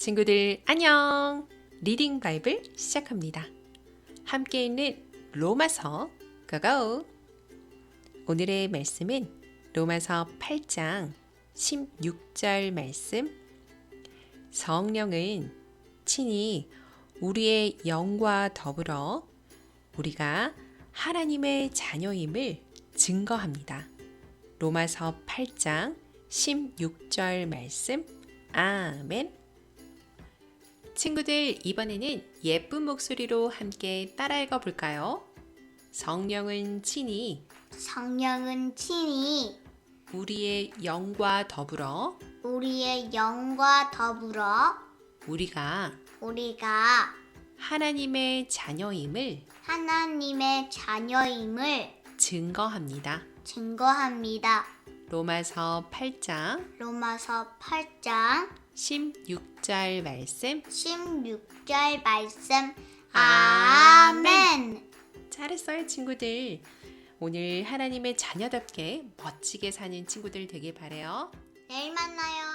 친구들 안녕! 리딩 바이블 시작합니다. 함께 있는 로마서 고고! 오늘의 말씀은 로마서 8장 16절 말씀 성령은 친히 우리의 영과 더불어 우리가 하나님의 자녀임을 증거합니다. 로마서 8장 16절 말씀 아멘. 친구들 이번에는 예쁜 목소리로 함께 따라 읽어 볼까요? 성령은 친히 성령은 친히 우리의 영과 더불어 우리의 영과 더불어 우리가 우리가 하나님의 자녀임을 하나님의 자녀임을 증거합니다. 증거합니다. 로마서 8장 로마서 8장 16절 말씀 16절 말씀 아멘. 잘했어요, 친구들. 오늘 하나님의 자녀답게 멋지게 사는 친구들 되길 바래요. 내일 만나요.